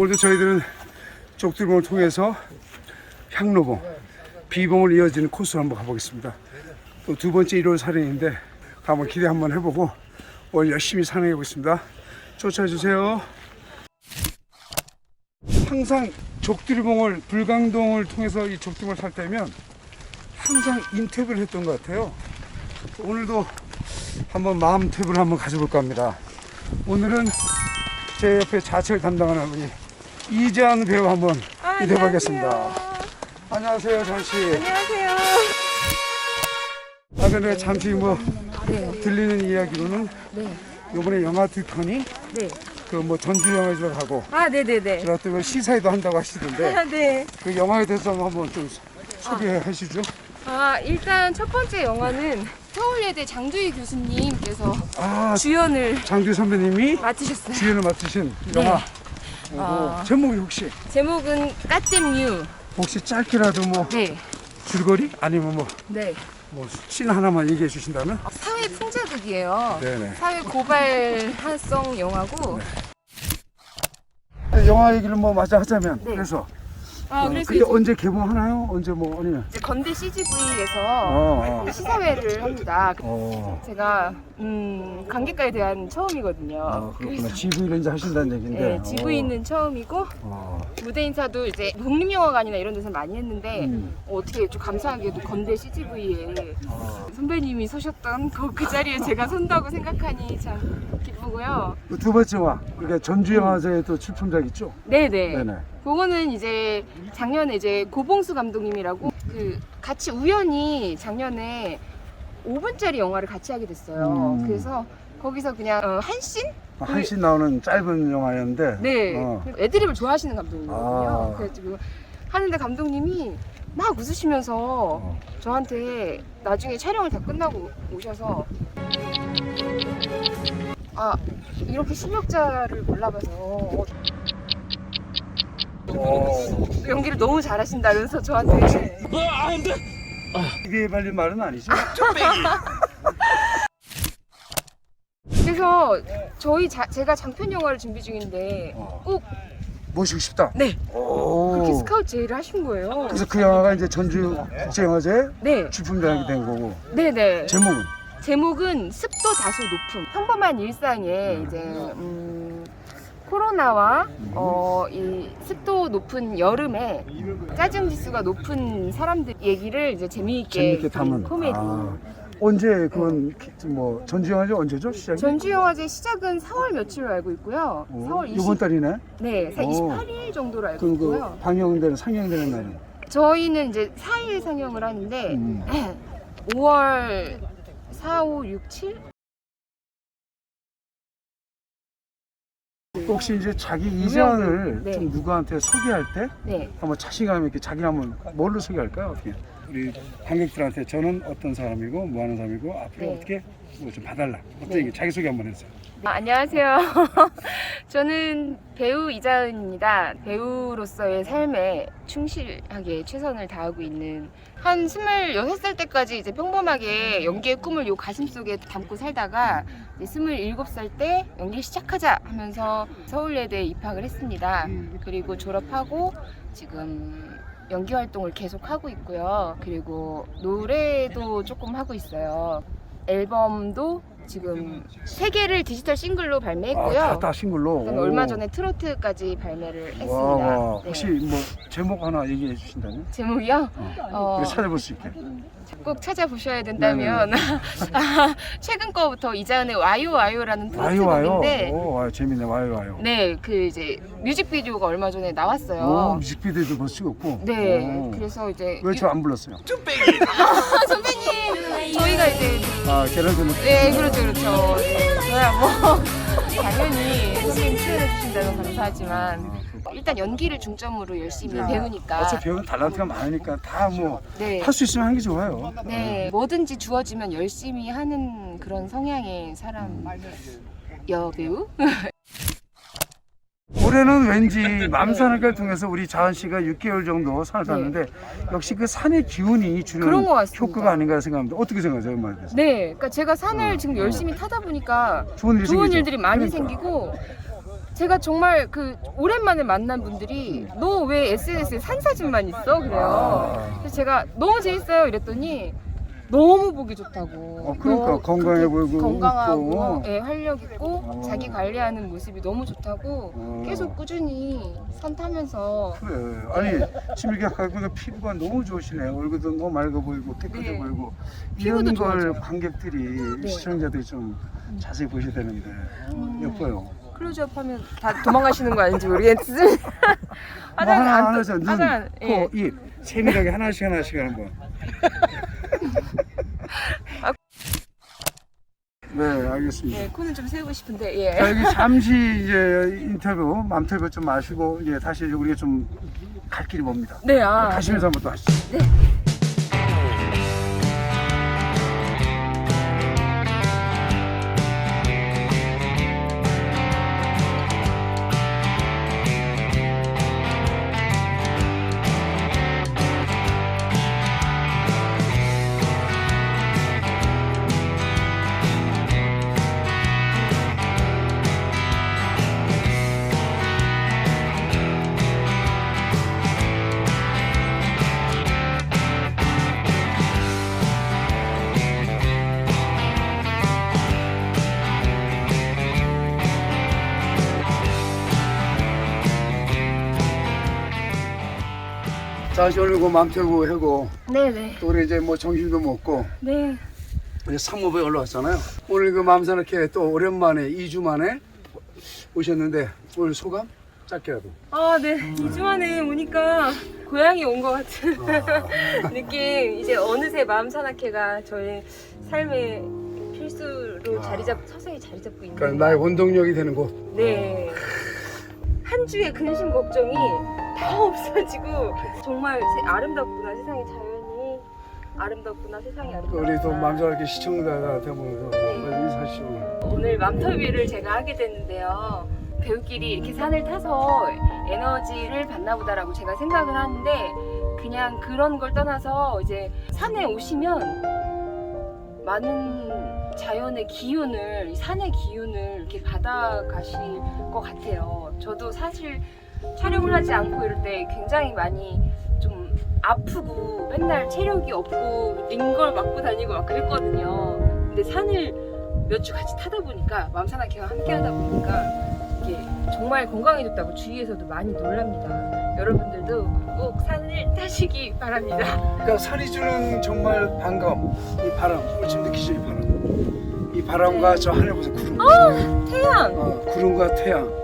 오늘도 저희들은 족두봉을 통해서 향로봉, 비봉을 이어지는 코스로 한번 가보겠습니다. 또 두 번째 1월 산행인데 한번 기대 한번 해보고 오늘 열심히 산행해 보겠습니다. 쫓아와 주세요. 항상 족두리봉을 불광동을 통해서 이 족두봉을 탈 때면 항상 인터뷰를 했던 것 같아요. 오늘도 한번 마음 탭을 한번 가져볼까 합니다. 오늘은 제 옆에 자체를 담당하는 우리 이재한 배우 한번 인터뷰하겠습니다. 안녕하세요, 잠시. 안녕하세요. 아, 근데 잠시 뭐 네. 들리는 이야기로는 네. 이번에 영화 두 편이 네. 그 뭐 전주 영화제로 가고 아, 네네네. 제가 또그 시사회도 한다고 하시던데 아, 네. 그 영화에 대해서 한번 좀 소개하시죠. 아, 일단 첫 번째 영화는 서울예대 장주희 교수님께서 아, 주연을 장주 선배님이 맡으셨어요. 주연을 맡으신 네. 영화. 오, 아. 제목이 혹시 제목은 까땜유. 혹시 짧게라도 뭐 네. 줄거리 아니면 뭐 네. 뭐씬 하나만 얘기해 주신다면? 사회 풍자극이에요. 네네. 사회 고발성 영화고. 영화 얘기를 뭐 마저 하자면 네. 그래서 아, 어, 그래서 그게 이제 언제 개봉하나요? 언제 뭐 아니면 이제 건대 CGV에서 어, 어. 시사회를 합니다. 어. 제가 음, 관객과에 대한 처음이거든요. 아, 그렇구나. GV를 이제 하신다는 얘기인데. 네, GV는 처음이고 어. 무대 인사도 이제 독립영화관이나 이런 데서 많이 했는데 음. 어 떻게 좀 감사하게도 건대 CGV에 어. 선배님이 서셨던 그, 그 자리에 제가 선다고 생각하니 참 기쁘고요. 그두 번째 영화, 그러니까 전주 영화제에 또 출품작 있죠? 네네. 네네. 그거는 이제 작년에 이제 고봉수 감독님이라고 그 같이 우연히 작년에 5분짜리 영화를 같이 하게 됐어요. 음. 그래서 거기서 그냥 어, 한씬? 한신 나오는 짧은 영화였는데. 네. 어. 애드립을 좋아하시는 감독님이거든요. 아. 그래가지고 하는데 감독님이 막 웃으시면서 어. 저한테 나중에 촬영을 다 끝나고 오셔서 아 이렇게 실력자를 몰라봐서 어, 어. 연기를 너무 잘하신다면서 저한테 입에 발린 말은 아니죠? 그래서 저희 자, 제가 장편 영화를 준비 중인데 어. 꼭 모시고 싶다. 네. 오. 그렇게 스카우트 제의를 하신 거예요. 그래서 그 영화가 이제 전주 국제영화제 네, 출품작이 된 거고. 네, 네. 제목은? 제목은 습도 다소 높음. 평범한 일상에 이제 음, 코로나와 어, 이 습도 높은 여름에 짜증 지수가 높은 사람들 얘기를 이제 재미있게, 재밌게 담은. 코미디. 아. 언제 그건 기- 뭐 전주 영화제 언제죠? 시작이? 전주 영화제 시작은 4월 며칠로 알고 있고요. 어, 4월 20, 이번 달이네. 네, 오. 28일 정도로 알고 그럼 그 있고요. 방영되는 상영되는 날은? 저희는 이제 4일 상영을 하는데 음. 5월 4, 5, 6, 7? 혹시 이제 자기 이전을 네. 좀 누구한테 소개할 때 네. 한번 자신감 있게 자기를 한번 뭘로 소개할까요? 어떻게? 우리 관객들한테 저는 어떤 사람이고 뭐 하는 사람이고 앞으로 네. 어떻게 뭐 좀 봐달라. 어떤 네. 얘기 자기 소개 한번 해주세요. 아, 안녕하세요. 저는 배우 이자은입니다. 배우로서의 삶에 충실하게 최선을 다하고 있는 한 26살 때까지 이제 평범하게 연기의 꿈을 요 가슴 속에 담고 살다가 이제 27살 때 연기 시작하자 하면서 서울예대에 입학을 했습니다. 그리고 졸업하고 지금 연기 활동을 계속 하고 있고요. 그리고 노래도 조금 하고 있어요. 앨범도 지금 세 개를 디지털 싱글로 발매했고요. 아, 다다 싱글로. 그다음에. 얼마 전에 트로트까지 발매를 했습니다. 와, 와. 네. 혹시 뭐 제목 하나 얘기해 주신다면? 제목이요? 어. 어, 찾아볼 수 있게. 꼭 찾아보셔야 된다면 아, 최근 거부터 이자은의 와요 와요라는 와요 와요. 트로트곡인데 오, 와, 재밌네. 와요 와요. 네, 그 이제 뮤직비디오가 얼마 전에 오, 나왔어요. 뮤직비디오도 볼수 없고. 네, 오. 그래서 이제 왜 저 안 불렀어요? 아, 선배님 저희가 이제 아, 계란 좀. 네, 그렇죠, 그렇죠. 저야 뭐 당연히 선배님 출연해 주신다면 감사하지만 일단 연기를 중점으로 열심히 배우니까 어차피 배우는 달란트가 많으니까 다 뭐할 네. 수 있으면 하는 게 좋아요. 네, 뭐든지 주어지면 열심히 하는 그런 성향의 사람. 여배우 올해는 왠지 맘산을 통해서 우리 자은 씨가 6개월 정도 산을 네. 탔는데 역시 그 산의 기운이 주는 그런 것 같습니다. 효과가 아닌가 생각합니다. 어떻게 생각하세요, 그? 네, 그러니까 제가 산을 어. 지금 열심히 타다 보니까 좋은 일이 좋은 생기죠? 일들이 많이 그러니까. 생기고 제가 정말 그 오랜만에 만난 분들이 너 왜 SNS에 산 사진만 있어? 그래요. 아. 그래서 제가 너무 재밌어요 이랬더니 너무 보기 좋다고. 어, 그러니까 건강해 보이고 건강하고 웃고. 예, 활력 있고 어. 자기 관리하는 모습이 너무 좋다고 어. 계속 꾸준히 산 타면서 그래. 아니 지금 이렇게 갖고 피부가 너무 좋으시네. 얼굴도 너무 맑아 보이고 깨끗해 네. 보이고 피부도 이런 걸 좋아져요. 관객들이 네. 시청자들이 좀 자세히 보셔야 되는데 음. 예뻐요. 클로즈업 하면 다 도망가시는 거 아닌지 모르겠지만 뭐 화장 하나 안 하나씩 떠- 눈, 화장 안- 예. 코, 입 세밀하게 하나씩 하나씩 한번. 아. 네, 알겠습니다. 예, 코는 좀 세우고 싶은데 예. 자, 여기 잠시 이제 인터뷰, 맘터뷰 좀 마시고 이제 다시 우리가 좀 갈 길이 멉니다. 네, 아. 가시면서 한번 또 하시죠. 자, 오늘 그 맘터뷰 하고 네, 네. 또 우리 이제 뭐 점심도 먹고 네. 이제 삼호부에 올라왔잖아요. 오늘 그 맘산악회 또 오랜만에 2주 만에 오셨는데 오늘 소감 짧게라도. 아, 네. 2주 만에 오니까 고향이 온 것 같은 아, 느낌. 이제 어느새 마음 산악회가 저의 삶의 필수로 아. 자리 잡, 서서히 자리 잡고 있는. 그러니까 나의 원동력이 되는 곳. 네. 한 주의 근심 걱정이 다 없어지고 정말 세- 아름답구나 세상의 자연이 아름답구나 세상이 아름답구나. 우리 또 맘산악회 시청자한테 그 인사하시고. 오늘 맘터뷰를 제가 하게 됐는데요. 배우끼리 이렇게 산을 타서 에너지를 받나 보다라고 제가 생각을 하는데 그냥 그런 걸 떠나서 이제 산에 오시면 많은 자연의 기운을 이 산의 기운을 이렇게 받아가실 것 같아요. 저도 사실 촬영을 하지 않고 이럴 때 굉장히 많이 좀 아프고 맨날 체력이 없고 링걸 맞고 다니고 막 그랬거든요. 근데 산을 몇 주 같이 타다 보니까 맘산악회와 함께 하다 보니까 이게 정말 건강해졌다고 주위에서도 많이 놀랍니다. 여러분들도 꼭 산을 타시기 바랍니다. 그러니까 산이 주는 정말 반가움, 이 바람, 오늘 지금 느끼죠 이 바람. 이 바람과 저 하늘 보세요 구름. 태양! 어, 구름과 태양.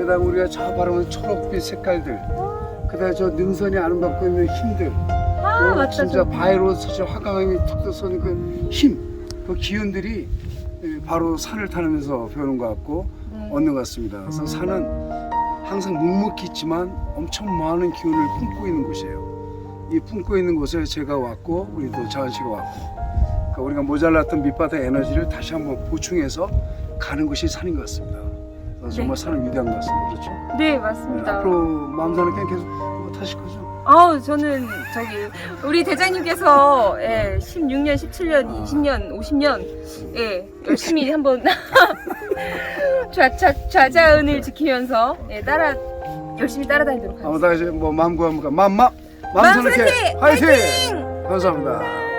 네. 그다음 우리가 저 바라보는 초록빛 색깔들. 그다음 저 능선이 아름답고 있는 힘들. 아, 어, 맞다. 진짜 저- 바위로 사실 화강이 툭툭 쏘는 그 힘, 그 기운들이 예, 바로 산을 타면서 배우는 것 같고 네. 얻는 것 같습니다. 그래서 산은 항상 묵묵히 있지만 엄청 많은 기운을 품고 있는 곳이에요. 이 품고 있는 곳에 제가 왔고 우리 또 자은 씨가 왔고 그러니까 우리가 모자랐던 밑바닥 에너지를 다시 한번 보충해서 가는 것이 산인 것 같습니다. 그래서 정말 산은 위대한 것 같습니다. 그렇죠? 네, 네, 맞습니다. 앞으로 마음산을 그냥 계속 뭐 타실 거죠? 아우, 저는 저기 우리 대장님께서 예, 16년, 17년, 아. 20년, 50년 예, 열심히 한번 좌좌 좌자은을 지키면서 예, 따라 열심히 따라다니도록 하겠습니다. 아무튼 이제 뭐 마음과 마음과 맘마 마음산을 마음산악회 화이팅! 감사합니다.